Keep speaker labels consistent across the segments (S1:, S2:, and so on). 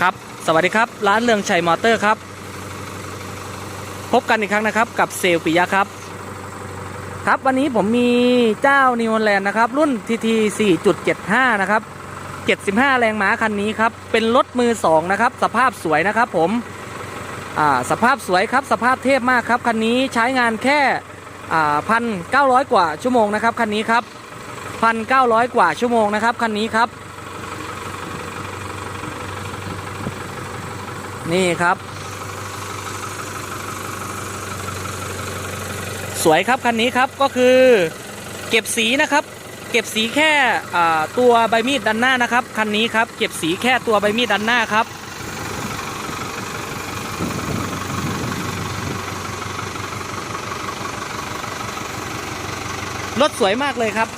S1: ครับ สวัสดีครับ ร้านเรืองชัยมอเตอร์ครับ พบกันอีกครั้งนะครับ กับเซลปิยะครับ ครับวันนี้ผมมีเจ้านิวแลนด์นะครับ รุ่น TT 4.75 นะครับ 75 แรงม้าคันนี้ครับ เป็นรถมือ 2 นะครับ สภาพสวยนะครับผมอ่าสภาพสวยครับ สภาพเทพมากครับ คันนี้ใช้งานแค่พันเก้าร้อยกว่าชั่วโมงนะครับ คันนี้ครับพันเก้าร้อยกว่าชั่วโมงนะครับ คันนี้ครับ นี่ครับ สวยครับคันนี้ครับก็คือเก็บสีนะครับ เก็บสีแค่ตัวใบมีดด้านหน้านะครับคันนี้ครับ เก็บสีแค่ตัวใบมีดด้านหน้าครับรถสวยมากเลยครับ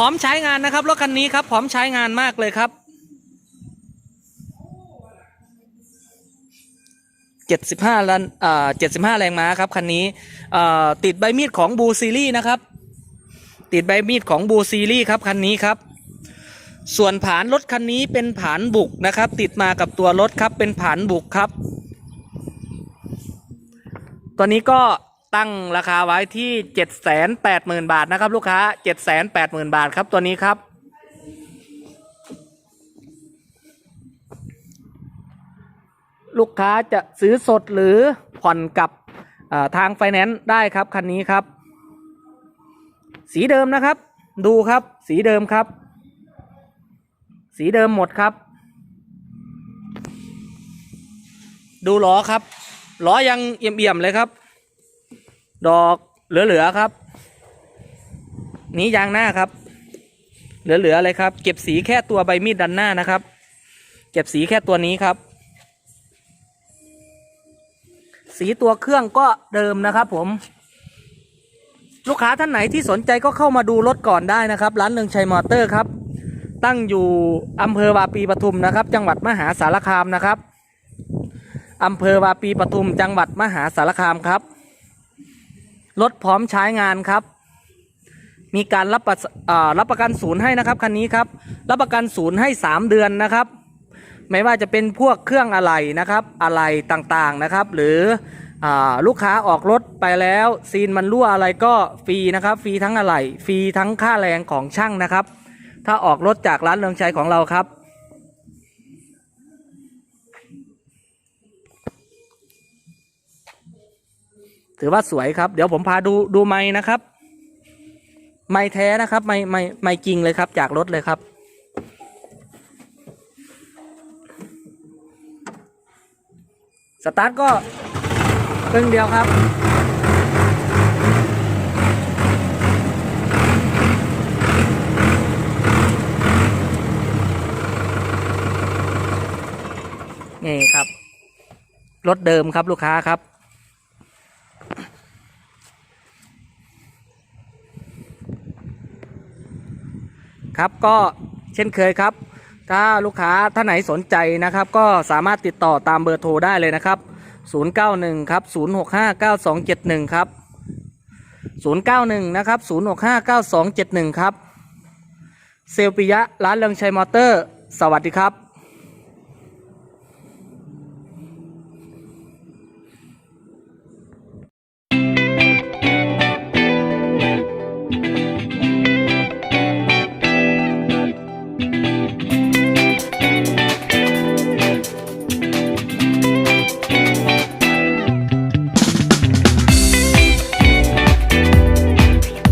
S1: ร้อมใช้งานนะครับรถคันนี้ครับพร้อมใช้งานมากเลยครับเจ็ดสิบห้านอ่าเจ็ดสิบห้าแรงม้าครับคันนี้อ่าติดใบมีดของบูซีรีนะครับ ติดใบมีดของบูซีรีครับคันนี้ครับ ส่วนผานรถคันนี้เป็นผานบุกนะครับ ติดมากับตัวรถครับเป็นผานบุกครับ ตัวนี้ก็ ตั้งราคาไว้ที่เจ็ดแสนแปดหมื่นบาทนะครับ ลูกค้าเจ็ดแสนแปดหมื่นบาทครับตัวนี้ครับ ลูกค้าจะซื้อสดหรือผ่อนกับทางไฟแนนซ์ได้ครับคันนี้ครับ สีเดิมนะครับ ดูครับสีเดิมครับ สีเดิมหมดครับ ดูล้อครับล้อยังเอี่ยมๆเลยครับ ดอกเหลือๆครับ นี้ยางหน้าครับ เหลือๆเลยครับ เก็บสีแค่ตัวใบมีดด้านหน้านะครับ เก็บสีแค่ตัวนี้ครับ สีตัวเครื่องก็เดิมนะครับ ผม ลูกค้าท่านไหนที่สนใจก็เข้ามาดูรถก่อนได้นะครับ ร้านเรืองชัยมอเตอร์ครับ ตั้งอยู่อำเภอวาปีปทุมนะครับ จังหวัดมหาสารคามนะครับอำเภอวาปีปทุม จังหวัดมหาสารคามครับ รถพร้อมใช้งานครับ มีการรับประรับประกันศูนย์ให้นะครับคันนี้ครับ รับประกันศูนย์ให้ 3 เดือนนะครับ ไม่ว่าจะเป็นพวกเครื่องอะไหล่นะครับ อะไหล่ต่างๆนะครับ หรืออลูกค้าออกรถไปแล้วซีนมันรั่วอะไรก็ฟรีนะครับ ฟรีทั้งอะไหล่ฟรีทั้งค่าแรงของช่างนะครับ ถ้าออกรถจากร้านเรืองชัยของเราครับ ถือว่าสวยครับ เดี๋ยวผมพาดูดูไม้นะครับ ไม้แท้นะครับไม้ไม้ไม้จริงเลยครับ จากรถเลยครับ สตาร์ทก็ครึ่งเดียวครับนี่ครับ รถเดิมครับลูกค้าครับ ครับก็เช่นเคยครับ ถ้าลูกค้าท่านไหนสนใจนะครับ ก็สามารถติดต่อตามเบอร์โทรได้เลยนะครับ 091ครับ065 9271 ครับ 091นะครับ065 9271 ครับ เซลปิยะร้านเรืองชัยมอเตอร์ สวัสดีครับ